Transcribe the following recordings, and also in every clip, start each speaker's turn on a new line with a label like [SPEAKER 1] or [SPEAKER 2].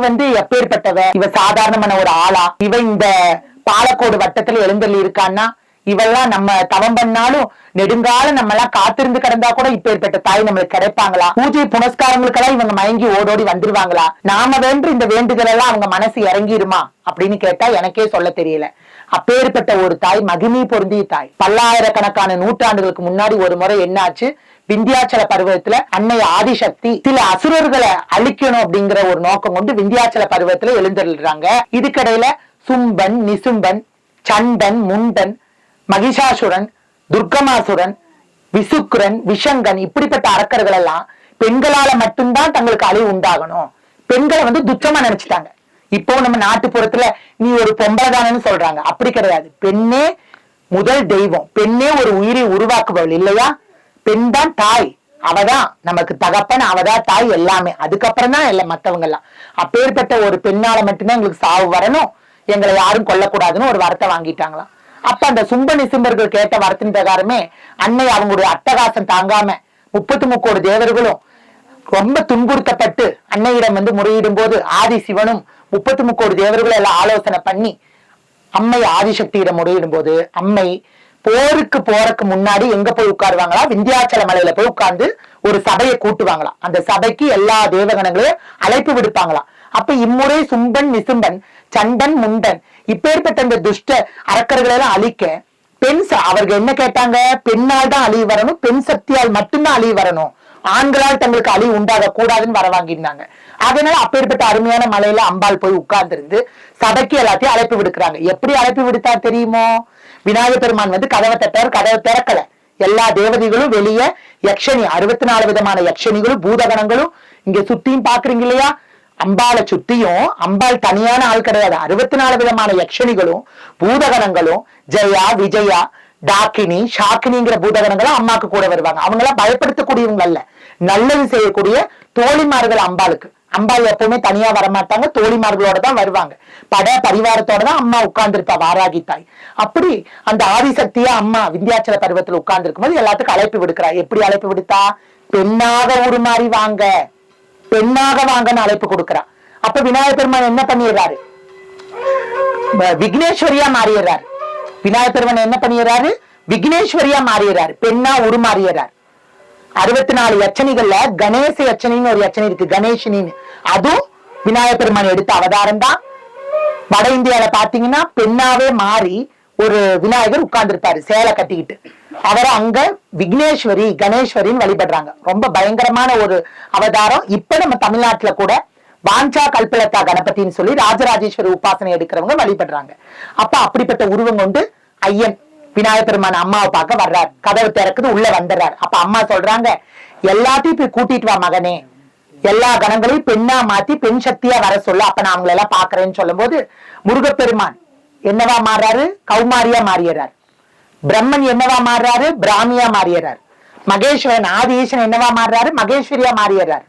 [SPEAKER 1] வந்து எப்பேற்பட்டவ? இவ சாதாரணமான ஒரு ஆளா? இவ இந்த பாலக்கோடு வட்டத்துல எழுந்தள்ளி இருக்கான்னா இவெல்லாம் நம்ம தவம் பண்ணாலும் நெடுங்காலம் நம்ம எல்லாம் காத்திருந்து கிடந்தா கூட இப்பேற்பட்ட தாய் நம்மளுக்கு கிடைப்பாங்களா? பூஜை புனஸ்காரங்களுக்கெல்லாம் இவங்க மயங்கி ஓடோடி வந்துருவாங்களா? நாம வேண்டு இந்த வேண்டுதல் எல்லாம் அவங்க மனசு இறங்கிருமா? அப்படின்னு கேட்டா எனக்கே சொல்ல தெரியல. அப்பேற்பட்ட ஒரு தாய் மகிமை பொருந்திய தாய். பல்லாயிரக்கணக்கான நூற்றாண்டுகளுக்கு முன்னாடி ஒரு முறை என்னாச்சு? விந்தியாச்சல பருவத்துல அன்னை ஆதிசக்தி சில அசுரர்களை அழிக்கணும் அப்படிங்கிற ஒரு நோக்கம் கொண்டு விந்தியாச்சல பருவத்துல எழுந்தருள்றாங்க. இதுக்கிடையில சும்பன் நிசும்பன் சண்டன் முண்டன் மகிஷாசுரன் துர்கமாசுரன் விசுக்குரன் விஷங்கன் இப்படிப்பட்ட அரக்கர்கள் எல்லாம் பெண்களால மட்டும்தான் தங்களுக்கு அழிவு உண்டாகணும். பெண்களை வந்து துச்சமா நினைச்சிட்டாங்க. இப்போ நம்ம நாட்டுப்புறத்துல நீ ஒரு பொம்பளை சொல்றாங்க. அப்படி கிடையாது. பெண்ணே முதல் தெய்வம். பெண்ணே ஒரு உயிரை உருவாக்குபவள் இல்லையா? பெண் தான் தாய். அவதான் நமக்கு தகப்பன் அவதான் தாய் எல்லாமே. அதுக்கப்புறம் தான் இல்லை மத்தவங்க எல்லாம் அப்பேற்பட்ட ஒரு பெண்ணால மட்டும்தான் எங்களுக்கு சாவு வரணும். எங்களை யாரும் கொல்லக்கூடாதுன்னு ஒரு வரத்தை வாங்கிட்டாங்களாம். அப்ப அந்த சும்ப நிசும்பர்கள் கேட்ட வரத்தின் பிரகாரமே அன்னை அவங்களுடைய அட்டகாசம் தாங்காம முப்பத்து முக்கோடு தேவர்களும் ரொம்ப துன்புறுத்தப்பட்டு அன்னையிடம் வந்து முறையிடும் போது ஆதி சிவனும் முப்பத்து முக்கோடு தேவர்களும் எல்லாம் ஆலோசனை பண்ணி அம்மை ஆதிசக்தியிடம் முறையிடும் போது அம்மை போருக்கு போறதுக்கு முன்னாடி எங்க போய் உட்காருவாங்களா? விந்தியாச்சல மலையில போய் உட்கார்ந்து ஒரு சபையை கூட்டுவாங்களாம். அந்த சபைக்கு எல்லா தேவகணங்களையும் அழைப்பு விடுப்பாங்களாம். அப்ப இம்முறை சும்பன் நிசும்பன் சண்டன் முண்டன் இப்பேற்பட்ட இந்த துஷ்ட அரக்கர்களை எல்லாம் அழிக்க பெண் அவர்கள் என்ன கேட்டாங்க? பெண்ணால் தான் அழிவு வரணும் பெண் சக்தியால் மட்டும்தான் அழிவு வரணும். ஆண்களால் தங்களுக்கு அழிவு உண்டாக கூடாதுன்னு வர வாங்கியிருந்தாங்க. அதனால அப்பேற்பட்ட அருமையான மலையில அம்பாள் போய் உட்கார்ந்துருந்து சபைக்கு எல்லாத்தையும் அழைப்பு விடுக்கிறாங்க. எப்படி அழைப்பு விடுத்தா தெரியுமோ? விநாயகர் பெருமான் வந்து கதவை தட்டார் கதவை திறக்கல. எல்லா தேவதைகளும் வெளியே யக்ஷனி அறுபத்தி நாலு விதமான யக்ஷனிகளும் பூதகணங்களும் இங்க சுத்தியும் பாக்குறீங்க இல்லையா? அம்பாளை சுத்தியும் அம்பாள் தனியான ஆள் கிடையாது. அறுபத்தி நாலு விதமான யக்ஷனிகளும் பூதகணங்களும் ஜெயா விஜயா டாக்கினி ஷாக்கினிங்கிற பூதகணங்களும் அம்மாக்கு கூட வருவாங்க. அவங்களாம் பயப்படுத்தக்கூடியவங்க அல்ல. நல்லது செய்யக்கூடிய தோழிமார்கள் அம்பாளுக்கு. அம்பாள் எப்பவுமே தனியா வரமாட்டாங்க தோழிமார்களோட தான் வருவாங்க. பட பரிவாரத்தோட தான் அம்மா உட்கார்ந்துருப்பா வாராகி தாய். அப்படி அந்த ஆதிசக்தியா அம்மா விந்தியாச்சல பருவத்துல உட்கார்ந்து போது எல்லாத்துக்கும் அழைப்பு விடுக்கிறா. எப்படி அழைப்பு விடுத்தா? பெண்ணாக உருமாறி வாங்க. பெண்ணாக வாங்கன்னு அழைப்பு கொடுக்கிறா. அப்ப விநாயகர் பெருமான் என்ன பண்ணிடுறாரு? விக்னேஸ்வரியா மாறிடுறாரு. விநாயகர் பெருமான் என்ன பண்ணிடுறாரு? விக்னேஸ்வரியா மாறிடுறாரு. பெண்ணா உருமாறிடுறாரு அறுபத்தி நாலு யச்சனைகள்ல கணேச யச்சனின்னு ஒரு யச்சனை இருக்கு. கணேஷினின்னு. அதுவும் விநாயகர் பெருமான் எடுத்த அவதாரம் தான் வட இந்தியால பாத்தீங்கன்னா பெண்ணாவே மாறி ஒரு விநாயகர் உட்கார்ந்துருப்பாரு சேலை கட்டிக்கிட்டு. அவரை அங்க விக்னேஸ்வரி கணேஸ்வரின்னு வழிபடுறாங்க. ரொம்ப பயங்கரமான ஒரு அவதாரம். இப்ப நம்ம தமிழ்நாட்டுல கூட வாஞ்சா கல்பலத்தா கணபதின்னு சொல்லி ராஜராஜேஸ்வரி உபாசனை எடுக்கிறவங்க வழிபடுறாங்க. அப்ப அப்படிப்பட்ட உருவம் கொண்டு ஐயன் விநாயகர் பெருமான் அம்மாவை பார்க்க வர்றார். கதவு திறக்குது உள்ள வந்துடுறார். அப்ப அம்மா சொல்றாங்க எல்லாத்தையும் போய் கூட்டிட்டு வா மகனே. எல்லா கணங்களையும் பெண்ணா மாத்தி பெண் சக்தியா வர சொல்ல. அப்ப நான் அவங்களை எல்லாம் பாக்குறேன்னு சொல்லும் போது முருகப்பெருமான் என்னவா மாறுறாரு? கௌமாரியா மாறிடுறார். பிரம்மன் என்னவா மாறுறாரு? பிராமியா மாறிடுறார். மகேஸ்வரன் ஆதிஈசன் என்னவா மாறுறாரு? மகேஸ்வரியா மாறியறார்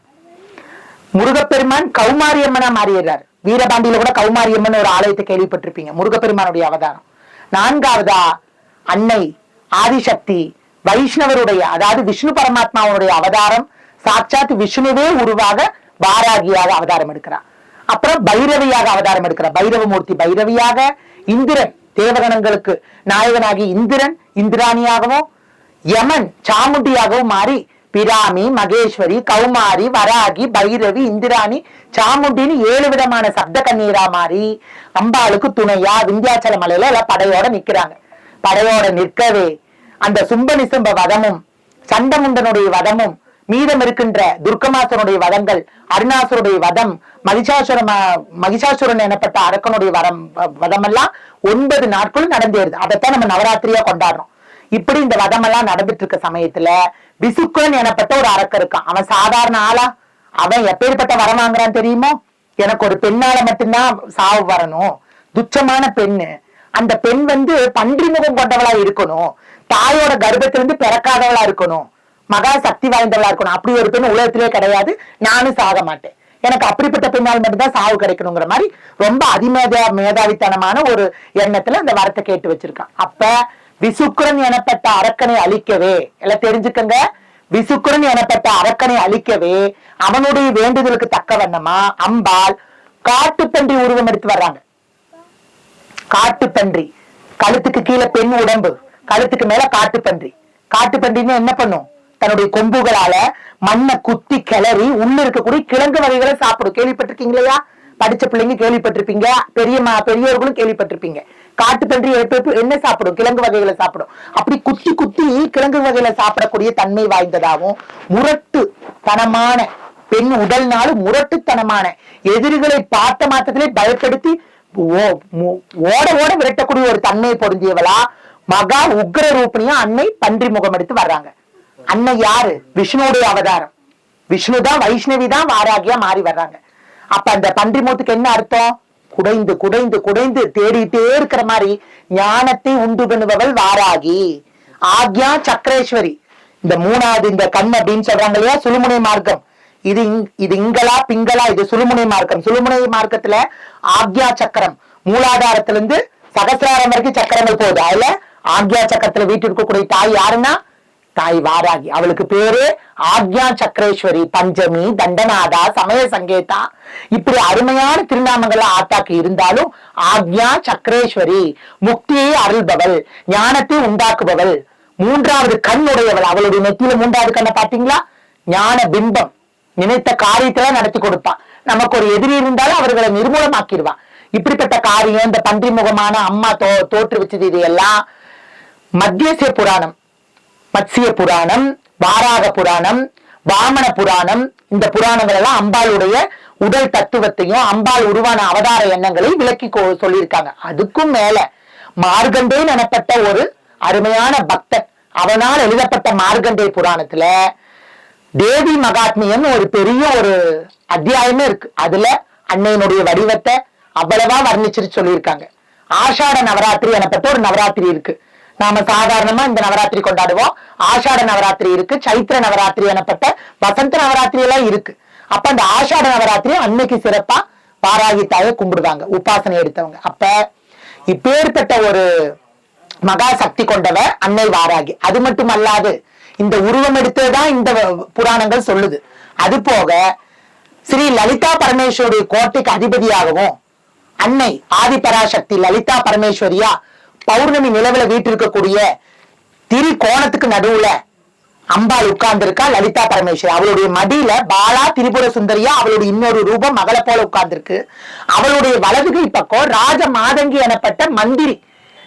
[SPEAKER 1] முருகப்பெருமான் கௌமாரியம்மனா மாறியறார் வீரபாண்டியில கூட கௌமாரியம்மன் ஒரு ஆலயத்தை கேள்விப்பட்டிருப்பீங்க. முருகப்பெருமானுடைய அவதாரம். நான்காவதா அன்னை ஆதிசக்தி வைஷ்ணவருடைய அதாவது விஷ்ணு பரமாத்மாவுடைய அவதாரம் சாட்சாத் விஷ்ணுவே உருவாக பாராகியாக அவதாரம் எடுக்கிறார். அப்புறம் பைரவியாக அவதாரம் எடுக்கிறார். பைரவமூர்த்தி பைரவியாக இந்திரன் தேவகணங்களுக்கு நாயகனாகி இந்திரன் இந்திராணியாகவும் யமன் சாமுண்டியாகவும் மாறி பிராமி மகேஸ்வரி கௌமாரி வராகி பைரவி இந்திராணி சாமுண்டின்னு ஏழு விதமான சப்த கண்ணீரா மாறி அம்பாளுக்கு துணையா விந்தியாச்சல மலையில எல்லாம் படையோட நிக்கிறாங்க. படையோட நிற்கவே அந்த சும்பனிசம்ப வதமும் சண்டமுண்டனுடைய வதமும் மீதம் இருக்கின்ற துர்க்கமாசனுடைய வதங்கள் அருணாசுருடைய வதம் மகிஷாசுர மகிஷாசுரன் எனப்பட்ட அரக்கனுடைய வரம் வதமெல்லாம் ஒன்பது நாட்களும் நடந்தேறுது அதைத்தான் நம்ம நவராத்திரியா கொண்டாடுறோம். இப்படி இந்த வதமெல்லாம் நடந்துட்டு இருக்க சமயத்துல விசுக்கன் எனப்பட்ட ஒரு அரக்க இருக்கான். அவன் சாதாரண ஆளா? அவன் எப்பேற்பட்ட வரம் வாங்குறான் தெரியுமோ? எனக்கு ஒரு பெண்ணால மட்டும்தான் சாவு வரணும். துச்சமான பெண்ணு. அந்த பெண் வந்து பன்றி முகம் கொண்டவளா இருக்கணும். தாயோட கர்ப்பத்திலிருந்து பிறக்காதவளா இருக்கணும். மகா சக்தி வாய்ந்தவளா இருக்கணும். அப்படி ஒரு பெண் உலகத்திலே கிடையாது. நானும் சாக மாட்டேன். எனக்கு அப்படிப்பட்ட பெண்ணால் மட்டும்தான் சாவு கிடைக்கணுங்கிற மாதிரி ரொம்ப அதிமேதா மேதாவித்தனமான ஒரு எண்ணத்துல அந்த வரத்தை கேட்டு வச்சிருக்கான். அப்ப விசுக்குரன் எனப்பட்ட அரக்கனை அழிக்கவே எல்லாம் தெரிஞ்சுக்கங்க. விசுக்குரன் எனப்பட்ட அரக்கனை அழிக்கவே அவனுடைய வேண்டுதலுக்கு தக்க வண்ணமா அம்பாள் காட்டுப்பன்றி உருவம் எடுத்து வர்றாங்க. காட்டுப்பன்றி கழுத்துக்கு கீழே பெண் உடம்பு கழுத்துக்கு மேல காட்டுப்பன்றி காட்டுப்பன்றின்னு என்ன பண்ணும்? தன்னுடைய கொம்புகளால மண்ணை குத்தி கிளறி உள்ள இருக்கக்கூடிய கிழங்கு வகைகளை சாப்பிடும். கேள்விப்பட்டிருக்கீங்களா படிச்ச பிள்ளைங்க கேள்விப்பட்டிருப்பீங்க. பெரிய மா- பெரியவர்களும் கேள்விப்பட்டிருப்பீங்க. காட்டுப்பன்றி பன்றி என்ன சாப்பிடும்? கிழங்கு வகைகளை சாப்பிடும். அப்படி குத்தி குத்தி கிழங்கு வகைகளை சாப்பிடக்கூடிய தன்மை வாய்ந்ததாகவும் முரட்டு தனமான பெண் உடல்னாலும் முரட்டுத்தனமான எதிரிகளை பார்த்த மாத்திரத்திலே பயப்படுத்தி ஓட ஓட விரட்டக்கூடிய ஒரு தன்மை பொருந்தியவளா மகா உக்ர ரூபிணியா அன்னை பன்றி முகம் எடுத்து வர்றாங்க. அன்னை யாரு? விஷ்ணுடைய அவதாரம். விஷ்ணு தான் வைஷ்ணவி தான் வாராகியா மாறி வர்றாங்க. அப்ப அந்த பன்றி முகத்துக்கு என்ன அர்த்தம்? குடைந்து குடைந்து குடைந்து தேடிட்டே இருக்கிற மாதிரி ஞானத்தை உண்டு பண்ணுபவள் வாராகி. ஆக்யா சக்கரேஸ்வரி. இந்த மூணாவது இந்த கண் அப்படின்னு சொல்றாங்க இல்லையா? சுழுமுனை மார்க்கம். இது இது இங்களா பிங்களா இது சுழுமுனை மார்க்கம். சுழுமுனை மார்க்கத்துல ஆக்யா சக்கரம். மூலாதாரத்துல இருந்து சகசிராரம் வரைக்கும் சக்கரங்கள் போகுது. அதுல ஆக்யா சக்கரத்துல வீட்டு இருக்கக்கூடிய தாய் யாருன்னா? தாய் வாராகி. அவளுக்கு பேரு ஆக்யா சக்கரேஸ்வரி. பஞ்சமி தண்டநாதா சமய சங்கேதா. இப்படி அருமையான திருநாமங்கள் ஆத்தாக்கு இருந்தாலும் ஆக்யா சக்கரேஸ்வரி முக்தியை அருள்பவள் ஞானத்தை உண்டாக்குபவள். மூன்றாவது கண் உடையவள். அவளுடைய நெத்தியில மூன்றாவது கண்ணை பாத்தீங்களா ஞான பிம்பம். நினைத்த காரியத்தை நடத்தி கொடுப்பான். நமக்கு ஒரு எதிரி இருந்தாலும் அவர்களை நிர்மூலமாக்கிடுவான். இப்படிப்பட்ட காரியம் இந்த பன்றி முகமான அம்மா தோ தோற்றுவிச்சது இது எல்லாம் மத்தியசிய புராணம் மத்சிய புராணம் வாராக புராணம் வாமன புராணம் இந்த புராணங்கள் எல்லாம் அம்பாளுடைய உடல் தத்துவத்தையும் அம்பாள் உருவான அவதார எண்ணங்களையும் விளக்கி கொ- சொல்லியிருக்காங்க. அதுக்கும் மேல மார்கண்டே எனப்பட்ட ஒரு அருமையான பக்தன். அவனால் எழுதப்பட்ட மார்கண்டே புராணத்துல தேவி மகாத்மியம் ஒரு பெரிய ஒரு அத்தியாயமே இருக்கு. அதுல அன்னையினுடைய வடிவத்தை அவ்வளவா வர்ணிச்சிட்டு சொல்லியிருக்காங்க. ஆஷாட நவராத்திரி எனப்பட்ட ஒரு நவராத்திரி இருக்கு. நாம சாதாரணமா இந்த நவராத்திரி கொண்டாடுவோம். ஆஷாட நவராத்திரி இருக்கு. சைத்திர நவராத்திரி எனப்பட்ட வசந்த நவராத்திரி எல்லாம் இருக்கு. அப்ப அந்த ஆஷாட நவராத்திரி அன்னைக்கு சிறப்பா பாராகி தாயை கும்பிடுவாங்க. உபாசனை எடுத்தவங்க. அப்ப இப்பேற்பட்ட ஒரு மகா சக்தி கொண்டவர் அன்னை வாராகி. அது மட்டும் அல்லாது இந்த உருவம் எடுத்ததுதான் இந்த புராணங்கள் சொல்லுது. அது போக ஸ்ரீ லலிதா பரமேஸ்வரி கோட்டைக்கு அதிபதியாகவும் அன்னை ஆதிபராசக்தி லலிதா பரமேஸ்வரியா பௌர்ணமி நிலவுல வீட்டிருக்கக்கூடிய திரு கோணத்துக்கு நடுவுல அம்பாள் உட்கார்ந்திருக்கா லலிதா பரமேஸ்வரி. அவளுடைய மடியில பாலா திரிபுர சுந்தரியா அவளுடைய இன்னொரு ரூபம் மகளை போல உட்கார்ந்திருக்கு. அவளுடைய வலதுகை பக்கம் ராஜ மாதங்கி எனப்பட்ட மந்திரி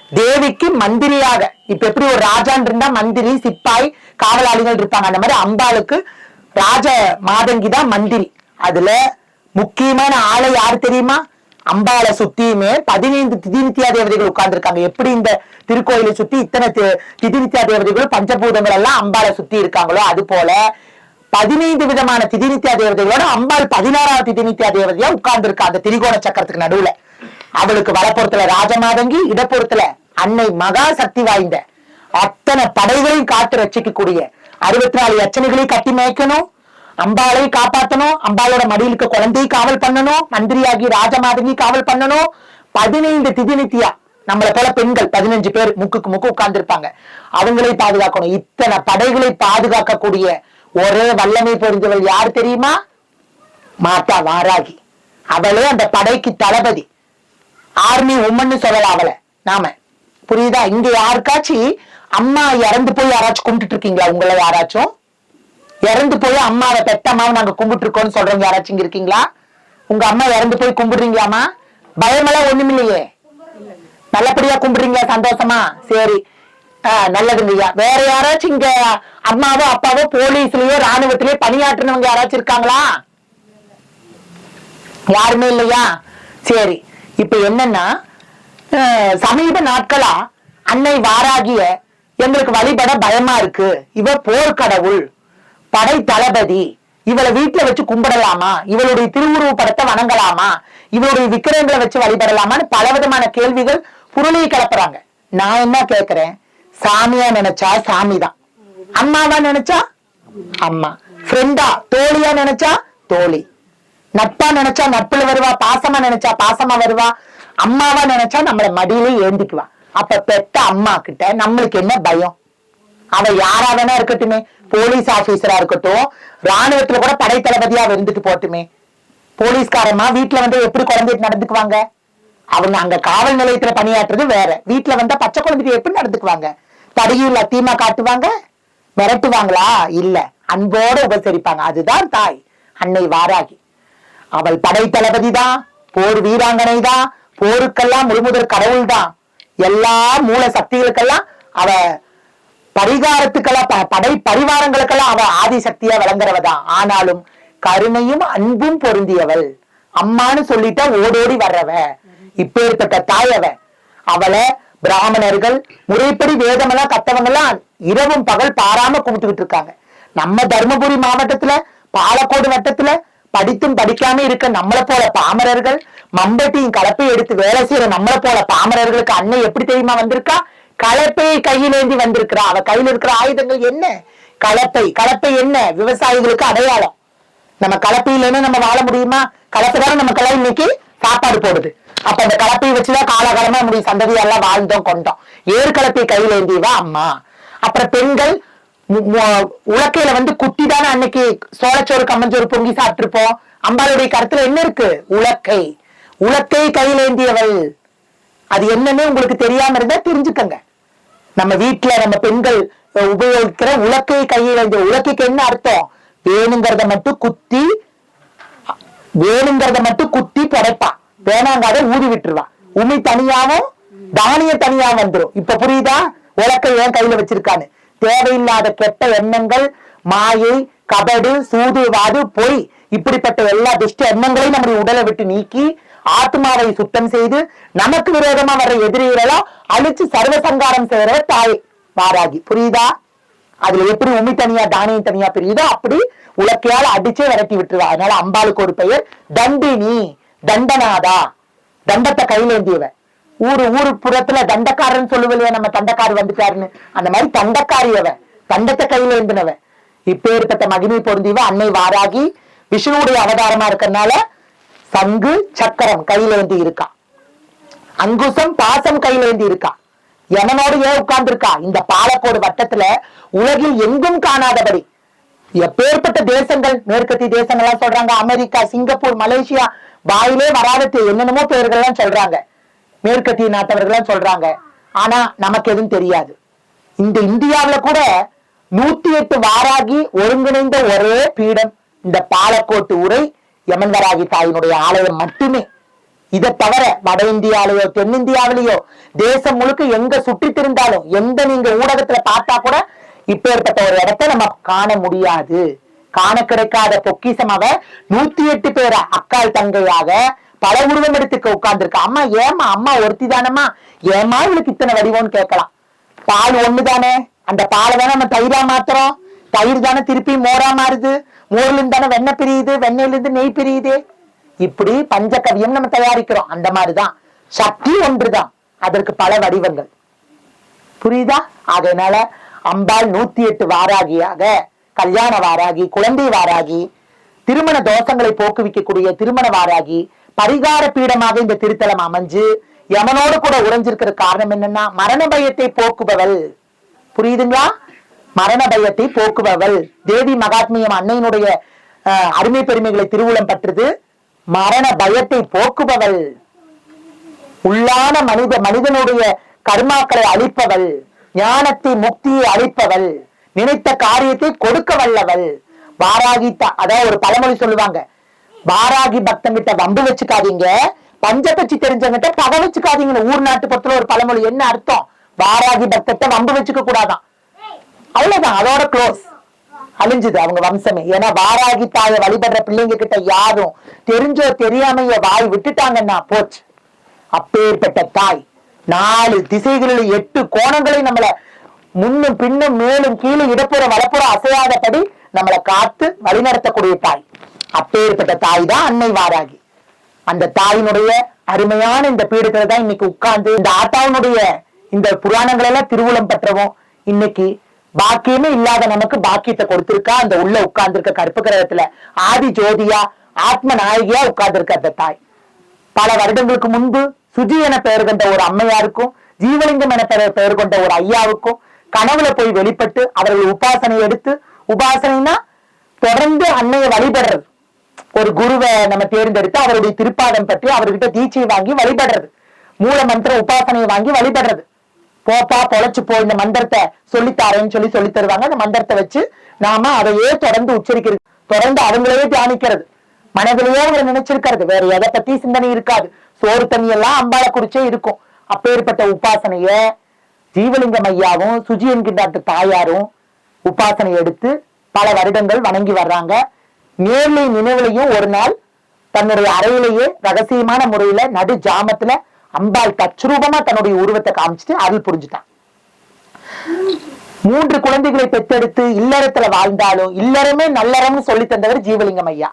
[SPEAKER 1] தேவிக்கு மந்திரியாக. இப்ப எப்படி ஒரு ராஜான் இருந்தா மந்திரி சிப்பாய் காவலாளிகள் இருப்பாங்க. அந்த மாதிரி அம்பாளுக்கு ராஜ மாதங்கி தான் மந்திரி. அதுல முக்கியமான ஆளை யாரு தெரியுமா? அம்பாளை சுத்தியுமே பதினைந்து திதிநித்தியா தேவதைகள் உட்கார்ந்துருக்காங்க. எப்படி இந்த திருக்கோயிலை சுத்தி இத்தனை திதிநித்தியா தேவதைகளும் பஞ்சபூதங்கள் எல்லாம் அம்பாளை சுத்தி இருக்காங்களோ அது போல பதினைந்து விதமான திதிநித்தியா தேவதைகளோட அம்பாள் பதினாறாவது திதிநித்தியா தேவதையா உட்கார்ந்துருக்கா. அந்த திரிகோண சக்கரத்துக்கு நடுவுல. அவளுக்கு வலப்புறத்துல ராஜமாதங்கி இடப்புறத்துல அன்னை மகா சக்தி வாய்ந்த அத்தனை படைகளையும் காத்து ரச்சிக்கக்கூடிய அறுபத்தி நாலு யச்சனைகளையும் கட்டி மேய்க்கணும் அம்பாளை காப்பாத்தணும் அம்பாளோட மடியிலுக்கு குழந்தையும் குழந்தையை காவல் பண்ணணும் மந்திரியாகி ராஜமாதங்கி காவல் பண்ணணும். பதினைந்து திதிநித்தியா நம்மளை போல பெண்கள் பதினஞ்சு பேர் முக்குக்கு முக்கு உட்கார்ந்து இருப்பாங்க அவங்களை பாதுகாக்கணும். இத்தனை படைகளை பாதுகாக்கக்கூடிய ஒரே வல்லமை பொறிஞ்சவள் யார் தெரியுமா? மாதா வாராகி. அவளே அந்த படைக்கு தளபதி. ஆர்மி உமன்னு சொல்லலாம் அவளை நாம. புரியுதா? இங்க யாருக்காச்சும் அம்மா இறந்து போய் யாராச்சும் கும்பிட்டு இருக்கீங்களா? உங்களை யாராச்சும்? இறந்து போய் அம்மாவை பெத்த அம்மாவை நாங்க கும்பிட்டு இருக்கோம்னு சொல்றவங்க யாராச்சும் இங்க இருக்கீங்களா? உங்க அம்மா இறந்து போய் கும்பிடுறீங்களாமா பயமெல்லாம் ஒண்ணுமில்லையே நல்லபடியா கும்பிடுறீங்களா? சந்தோஷமா? சரி. ஆஹ் நல்லதுங்கய்யா வேற யாராச்சும் இங்க அம்மாவோ அப்பாவோ போலீஸ்லயோ ராணுவத்திலயோ பணியாற்றினவங்க யாராச்சும் இருக்காங்களா? யாருமே இல்லையா? சரி. இப்ப என்னன்னா அஹ், சமீப நாட்களா அன்னை வாராகிய எங்களுக்கு வழிபட பயமா இருக்கு. இவ போர்க்கடவுள் படை தளபதி இவளை வீட்டுல வச்சு கும்பிடலாமா? இவளுடைய திருவுருவ படத்தை வணங்கலாமா? இவளுடைய விக்கிரங்களை வச்சு வழிபடலாமான்னு பலவிதமான கேள்விகள் புரளியை கிளப்புறாங்க. நான் என்ன கேக்குறேன்? சாமியா நினைச்சா சாமிதான் அம்மாவா நினைச்சா? அம்மா. ஃப்ரெண்டா தோழியா நினைச்சா? தோழி. நட்பா நினைச்சா நட்புல வருவா பாசமா நினைச்சா பாசமா வருவா அம்மாவா நினைச்சா நம்மள மடியிலே ஏந்திக்குவா. அப்ப பெத்த அம்மா கிட்ட நம்மளுக்கு என்ன பயம்? அவ யாரா வேணா இருக்கட்டுமே போலீஸ் ஆபீசரா இருக்கட்டும் ராணுவத்துல கூட படை தளபதியா இருந்துட்டு போட்டுமே. போலீஸ்காரமா வீட்டுல வந்து எப்படி குழந்தைட்டு நடந்துக்குவாங்க? அவங்க அங்க காவல் நிலையத்துல பணியாற்றுறது வேற. வீட்டுல வந்தா பச்சை குழந்தைட்டு எப்படி நடந்துக்குவாங்க? தடையும் தீமா காட்டுவாங்க? மிரட்டுவாங்களா? இல்ல. அன்போட உபசரிப்பாங்க. அதுதான் தாய். அன்னை வாராகி. அவள் படை போர் வீராங்கனை தான் போருக்கெல்லாம் முழுமுதல் கடவுள் தான் எல்லா மூல சக்திகளுக்கெல்லாம் அவ பரிகாரத்துக்கெல்லாம் படை பரிவாரங்களுக்கெல்லாம் அவ ஆதிசக்தியா விளங்குறவ தான் ஆனாலும் கருணையும் அன்பும் பொருந்தியவள். அம்மான்னு சொல்லிட்டா ஓடோடி வர்றவ. இப்பேற்பட்ட தாய் அவ. அவளை பிராமணர்கள் முறைப்படி வேதமெல்லாம் கத்தவங்க எல்லாம் இரவும் பகல் பாராம கும்பிட்டுக்கிட்டு இருக்காங்க. நம்ம தர்மபுரி மாவட்டத்துல பாலக்கோடு வட்டத்துல படித்தும் படிக்காம இருக்க நம்மளை போல பாமரர்கள் மம்பட்டியும் கலப்பையும் எடுத்து வேலை செய்யற நம்மளை போல பாமரர்களுக்கு அன்னை எப்படி தெரியுமா வந்திருக்கா? கலப்பையை கையிலேந்தி வந்திருக்கிறா. அவ கையில இருக்கிற ஆயுதங்கள் என்ன? கலப்பை. கலப்பை என்ன? விவசாயிகளுக்கு அடையாளம். நம்ம கலப்பை இல்லைன்னா நம்ம வாழ முடியுமா? கலப்பை தானே நமக்கெல்லாம் இன்னைக்கு சாப்பாடு போடுது. அப்ப அந்த கலப்பையை வச்சுதான் காலகாலமா நம்முடைய சந்ததியெல்லாம் வாழ்ந்தோம் கொண்டோம். ஏறு கலப்பை கையில ஏந்திவா அம்மா. அப்புறம் பெண்கள் உலக்கையில வந்து குட்டி தானே அன்னைக்கு சோளச்சோறு கம்மஞ்சோறு பொங்கி சாப்பிட்டிருப்போம். அம்பாளுடைய கருத்துல என்ன இருக்கு? உலக்கை. உலக்கை கையிலேந்தியவள். அது என்னன்னு உங்களுக்கு தெரியாம இருந்தா தெரிஞ்சுக்கங்க. நம்ம வீட்டுல நம்ம பெண்கள் உபயோகிக்கிற உலக்கை கையிலேந்திய உலக்கைக்கு என்ன அர்த்தம்? வேணுங்கிறத மட்டும் குத்தி வேணுங்கிறத மட்டும் குத்தி புடைப்பா வேணாங்காத ஊதி விட்டுருவா. உமி தனியாவும் தானியம் தனியா வந்துரும். இப்ப புரியுதா? உலக்கை ஏன் கையில வச்சிருக்கான்னு. தேவையில்லாத கெட்ட எண்ணங்கள் மாயை கபடு சூதுவாது பொய் இப்படிப்பட்ட எல்லா துஷ்ட எண்ணங்களையும் நம்முடைய உடலை விட்டு நீக்கி ஆத்மாவை சுத்தம் செய்து நமக்கு விரோதமா வர்ற எதிரிகளெல்லாம் அழிச்சு சர்வசங்காரம் செய்யற தாய் வாராகி புரியுதா? அதுல எப்படி உமி தனியா தானியம் தனியா பிரியுதோ அப்படி உலக்கையால் அடிச்சே விரட்டி விட்டுருவா. அதனால அம்பாளுக்கு ஒரு பெயர் தண்டினி தண்டனாதா. தண்டத்தை கையில ஊரு ஊரு புறத்துல தண்டக்காரன் சொல்லுவலையா நம்ம தண்டக்காரு வந்துட்டாருன்னு. அந்த மாதிரி தண்டக்காரி அவ தண்டத்தை கையில ஏந்தினவ இப்பேற்பட்ட மகிமை பொருந்திவ அன்னை வாராகி விஷ்ணுவுடைய அவதாரமா இருக்கிறதுனால சங்கு சக்கரம் கையில ஏந்தி இருக்கா. அங்குசம் பாசம் கையில ஏந்தி இருக்கா. யமனோடு ஏன் உட்கார்ந்துருக்கா? இந்த பாலக்கோடு வட்டத்துல உலகில் எங்கும் காணாதபடி. எப்பேற்பட்ட தேசங்கள் மேற்கத்திய தேசங்கள்லாம் சொல்றாங்க. அமெரிக்கா சிங்கப்பூர் மலேசியா வாயிலே வராத என்னென்னமோ பேர்கள்லாம் சொல்றாங்க. மேற்கத்திய நாட்டவர்கள்லாம் சொல்றாங்க. ஆனா நமக்கு எதுவும் தெரியாது. இந்த இந்தியாவுல கூட நூத்தி எட்டு வாராகி ஒருங்கிணைந்த ஒரே பீடம் இந்த பாலக்கோட்டு உரை யமன்வராகி தாயினுடைய ஆலயம் மட்டுமே. இதை தவிர வட இந்தியாவிலேயோ தென்னிந்தியாவிலேயோ தேசம் முழுக்க எங்க சுற்றி திருந்தாலும் எந்த நீங்க ஊடகத்துல பார்த்தா கூட இப்பேற்பட்ட ஒரு இடத்தை நம்ம காண முடியாது. காண கிடைக்காத பொக்கிசம் அவ நூத்தி எட்டு பேரை அக்கால் தங்கையாக பல உருவம் எடுத்துக்க உட்கார்ந்துருக்கா. அம்மா ஏமா அம்மா ஒருத்தி தானம்மா? ஏமா இவளுக்கு இத்தனை வடிவம்னு கேட்கலாம். பால் ஒண்ணுதானே அந்த பாலை தானே நம்ம தயிரா மாத்துறோம்? தயிர் தானே திருப்பி மோரா மாறுது? மோர்ல இருந்து தானே வெண்ணெய் பிரியுது? வெண்ணெயில இருந்து நெய் பிரியுது? இப்படி பஞ்சகவியம் நம்ம தயாரிக்கிறோம். அந்த மாதிரிதான். சக்தி ஒன்றுதான். அதற்கு பல வடிவங்கள். புரியுதா? அதனால அம்பாள் நூத்தி எட்டு வாராகியாக கல்யாண வாராகி குழந்தை வாராகி திருமண தோஷங்களை போக்குவிக்கக்கூடிய திருமண வாராகி பரிகார பீடமாக இந்த திருத்தலம் அமைஞ்சு யமனோடு கூட உறைஞ்சிருக்கிற காரணம் என்னன்னா மரண பயத்தை போக்குபவள். புரியுதுங்களா? மரண பயத்தை போக்குபவள். தேவி மகாத்மியம் அன்னையினுடைய அஹ், அருமை பெருமைகளை திருவுளம் பற்றுது. மரண பயத்தை போக்குபவள். உள்ளான மனித மனிதனுடைய கர்மாக்களை அழிப்பவள். ஞானத்தை முக்தியை அழிப்பவள். நினைத்த காரியத்தை கொடுக்க வல்லவள். வாராகித்தா அதான் அதாவது ஒரு பழமொழி சொல்லுவாங்க. வாராகி பக்தங்கிட்ட வம்பு வச்சுக்காதீங்க. பஞ்சபட்சி தெரிஞ்சவங்கிட்ட கதை வச்சுக்காதீங்கன்னு ஊர் நாட்டு பத்துல ஒரு பழமொழி. என்ன அர்த்தம்? வாராகி பக்தத்தை வம்பு வச்சுக்க கூடாதான். அவ்வளவுதான். அதோட க்ளோஸ் அழிஞ்சுது அவங்க வம்சமே. ஏன்னா வாராகி தாயை வழிபடுற பிள்ளைங்க கிட்ட யாரும் தெரிஞ்சோ தெரியாமைய வாய் விட்டுட்டாங்கன்னா போச்சு. அப்பேற்பட்ட தாய். நாலு திசைகளில் எட்டு கோணங்களை நம்மள முன்னும் பின்னும் மேலும் கீழும் இடப்புற வளப்புற அசையாதபடி நம்மளை காத்து வழிநடத்தக்கூடிய தாய். அப்பேற்பட்ட தாய் தான் அன்னை வாராகி. அந்த தாயினுடைய அருமையான இந்த பீடத்துல தான் இன்னைக்கு உட்கார்ந்து இந்த ஆத்தாவினுடைய இந்த புராணங்கள் எல்லாம் திருவுளம் பற்றவும் இன்னைக்கு பாக்கியமே இல்லாத நமக்கு பாக்கியத்தை கொடுத்திருக்கா அந்த உள்ள உட்கார்ந்திருக்க கருப்பு கிரகத்துல ஆதி ஜோதியா ஆத்ம நாயகியா உட்கார்ந்திருக்க அந்த தாய். பல வருடங்களுக்கு முன்பு சுஜி என பெயர் கொண்ட ஒரு அம்மையாருக்கும் ஜீவலிங்கம் என பெயர் பெயர் கொண்ட ஒரு ஐயாவுக்கும் கனவுல போய் வெளிப்பட்டு அவர்கள் உபாசனை எடுத்து உபாசனைனா தொடர்ந்து அன்னையை வழிபடுறது. ஒரு குருவை நம்ம தேர்ந்தெடுத்து அவருடைய திருப்பாதம் பற்றி அவர்கிட்ட தீட்சை வாங்கி வழிபடுறது. மூல மந்திர உபாசனையை வாங்கி வழிபடுறது. போப்பா பொழைச்சு போ இந்த மந்திரத்தை சொல்லித்தாரேன்னு சொல்லி சொல்லி தருவாங்க. அந்த மந்திரத்தை வச்சு நாம அதையே தொடர்ந்து உச்சரிக்கிறது. தொடர்ந்து அவங்களையே தியானிக்கிறது. மனதிலேயே அவங்களை நினைச்சிருக்கிறது. வேற எதை பத்தி சிந்தனை இருக்காது. சோறு தண்ணி எல்லாம் அம்பாளை குறிச்சே இருக்கும். அப்பேற்பட்ட உபாசனைய ஜீவலிங்கம் ஐயாவும் சுஜி என்கின்ற தாயாரும் உபாசனை எடுத்து பல வருடங்கள் வணங்கி வர்றாங்க. நேர்மை நினைவுலையும் ஒரு நாள் தன்னுடைய அறையிலேயே ரகசியமான முறையில நடு ஜாமத்துல அம்பாள் தத்ரூபமா தன்னுடைய உருவத்தை காமிச்சிட்டு அருள் புரிஞ்சுட்டான். மூன்று குழந்தைகளை பெற்றெடுத்து இல்லறத்துல வாழ்ந்தாலும் இல்லறமே நல்லறம்னு சொல்லி தந்தவர் ஜீவலிங்கம் ஐயா.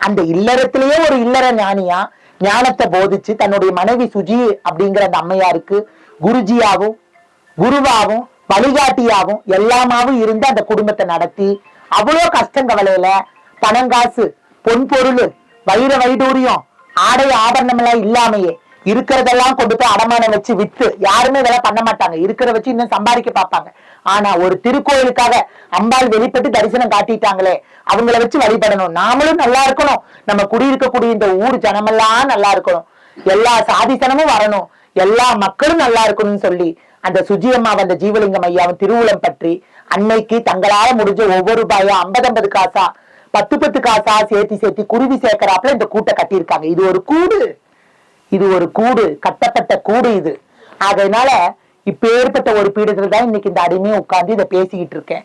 [SPEAKER 1] அந்த இல்லறத்திலேயே ஒரு இல்லற ஞானியா ஞானத்தை போதிச்சு தன்னுடைய மனைவி சுஜி அப்படிங்கிற அந்த அம்மையாருக்கு குருஜியாவும் குருவாவும் வழிகாட்டியாவும் எல்லாமாவும் இருந்து அந்த குடும்பத்தை நடத்தி அவ்வளோ கஷ்டம் கவலையில பணங்காசு பொன் பொருள் வைர வைடூரியம் ஆடை ஆபரணம் எல்லாம் இல்லாமையே இருக்கிறதெல்லாம் கொண்டு போய் அடமானம் வச்சு வித்து யாருமே இதெல்லாம் பண்ண மாட்டாங்க. இருக்கிற வச்சு இன்னும் சம்பாதிக்க பார்ப்பாங்க. ஆனா ஒரு திருக்கோயிலுக்காக அம்பாள் வெளிப்பட்டு தரிசனம் காட்டிட்டாங்களே அவங்கள வச்சு வழிபடணும். நாமளும் நல்லா இருக்கணும். நம்ம குடியிருக்கக்கூடிய இந்த ஊர் ஜனமெல்லாம் நல்லா இருக்கணும். எல்லா சாதிசனமும் வரணும். எல்லா மக்களும் நல்லா இருக்கணும்னு சொல்லி அந்த சுஜியம்மா வந்த ஜீவலிங்கம் ஐயாவும் திருவுளம் பற்றி அன்னைக்கு தங்களால முடிஞ்ச ஒவ்வொரு ரூபாயா ஐம்பது ஐம்பது காசா பத்து பத்து காசா சேர்த்தி சேர்த்தி குருவி சேர்க்கறாப்புல இந்த கூட்டை கட்டியிருக்காங்க. இது ஒரு கூடு. இது ஒரு கூடு. கட்டப்பட்ட கூடு இது. அதனால இப்பேற்பட்ட ஒரு பீடத்துல தான் இன்னைக்கு இந்த அடிமையை உட்கார்ந்து இதை பேசிக்கிட்டு இருக்கேன்.